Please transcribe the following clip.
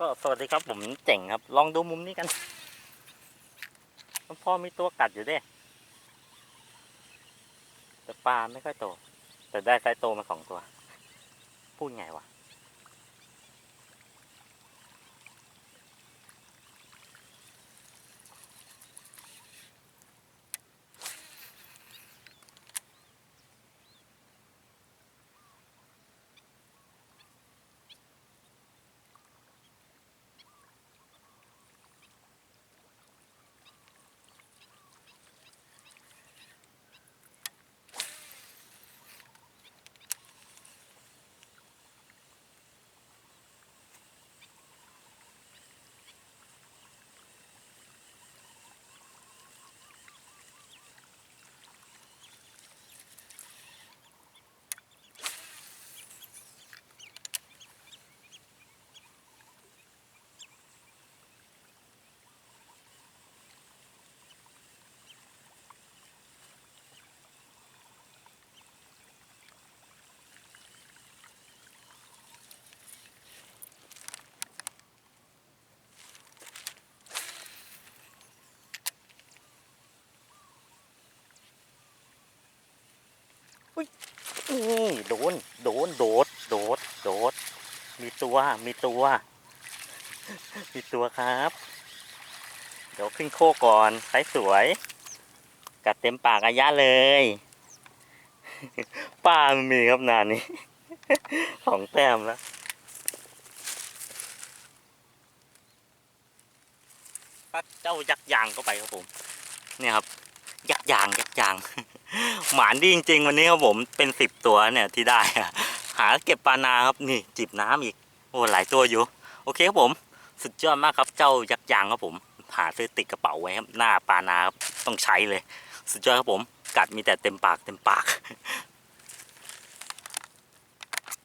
ก็สวัสดีครับผมเจ๋งครับ ลองดูมุมนี้กันพ่อมีตัวกัดอยู่ด้วยแต่ปลาไม่ค่อยโต แต่ได้ไซส์โตมาสองตัว พูดไงวะ นี่โดน โดน โดด โดด โดด มีตัว มีตัว มีตัวครับ เดี๋ยวขึ้นโคก่อนไซส์สวย กัดเต็มปากอายะเลย ป้ามันมีครับนานนี้ สองแต้มแล้วปัดเจ้ายักษ์ยางเข้าไปครับผม เนี่ยครับ ยักษ์ยาง ยักษ์ยาง หมานดีจริง ๆ วันนี้ครับผมเป็นสิบตัวเนี่ยที่ได้หาเก็บปลานาครับนี่จิบน้ำอีกโอ้หลายตัวอยู่ โอเคครับผม สุดยอดมากครับเจ้ายักษ์ยางครับผม หาซื้อติดกระเป๋าไว้ครับหน้าปลานาครับต้องใช้เลย สุดยอดครับผม กัดมีแต่เต็มปากเต็มปาก